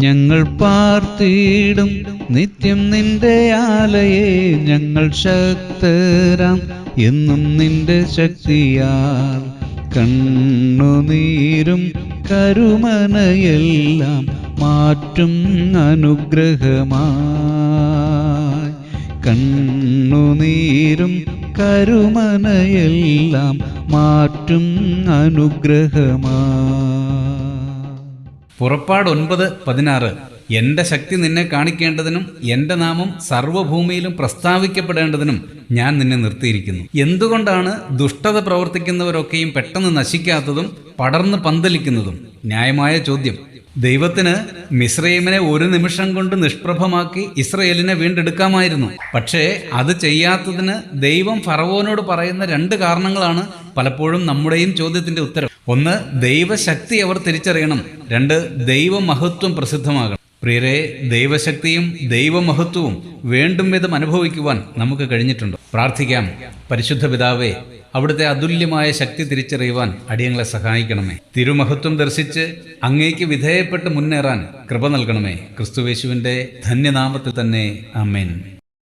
ഞങ്ങൾ പാർത്തിടും നിത്യം നിന്റെ ആലയെ ഞങ്ങൾ ശക്തരാം. എന്നും നിന്റെ ശക്തിയാൽ കണ്ണുനീരും കരുമനയെല്ലാം മാറ്റും അനുഗ്രഹമായി. കണ്ണുനീരും കരുമനയെല്ലാം മാറ്റും അനുഗ്രഹമായി. പുറപ്പാട് ഒൻപത് പതിനാറ്. എന്റെ ശക്തി നിന്നെ കാണിക്കേണ്ടതിനും എന്റെ നാമം സർവഭൂമിയിലും പ്രസ്താവിക്കപ്പെടേണ്ടതിനും ഞാൻ നിന്നെ നിർത്തിയിരിക്കുന്നു. എന്തുകൊണ്ടാണ് ദുഷ്ടത പ്രവർത്തിക്കുന്നവരൊക്കെയും പെട്ടെന്ന് നശിക്കാത്തതും പടർന്ന് പന്തലിക്കുന്നതും? ന്യായമായ ചോദ്യം. ദൈവത്തിന് മിശ്രൈമിനെ ഒരു നിമിഷം കൊണ്ട് നിഷ്പ്രഭമാക്കി ഇസ്രയേലിനെ വീണ്ടെടുക്കാമായിരുന്നു. പക്ഷേ അത് ചെയ്യാത്തതിന് ദൈവം ഫറവോനോട് പറയുന്ന രണ്ട് കാരണങ്ങളാണ് പലപ്പോഴും നമ്മുടെയും ചോദ്യത്തിന്റെ ഉത്തരം. ഒന്ന് ദൈവശക്തി അവർ തിരിച്ചറിയണം. രണ്ട് ദൈവമഹത്വം പ്രസിദ്ധമാകണം. പ്രിയരെ ദൈവശക്തിയും ദൈവമഹത്വവും വേണ്ടും വിധം അനുഭവിക്കുവാൻ നമുക്ക് കഴിഞ്ഞിട്ടുണ്ട്. പ്രാർത്ഥിക്കാം. പരിശുദ്ധ പിതാവേ അവിടുത്തെ അതുല്യമായ ശക്തി തിരിച്ചറിയുവാൻ അടിയങ്ങളെ സഹായിക്കണമേ. തിരുമഹത്വം ദർശിച്ച് അങ്ങേക്ക് വിധേയപ്പെട്ട് മുന്നേറാൻ കൃപ നൽകണമേ. ക്രിസ്തുവേശുവിന്റെ ധന്യനാമത്തിൽ തന്നെ. അമ്മേൻ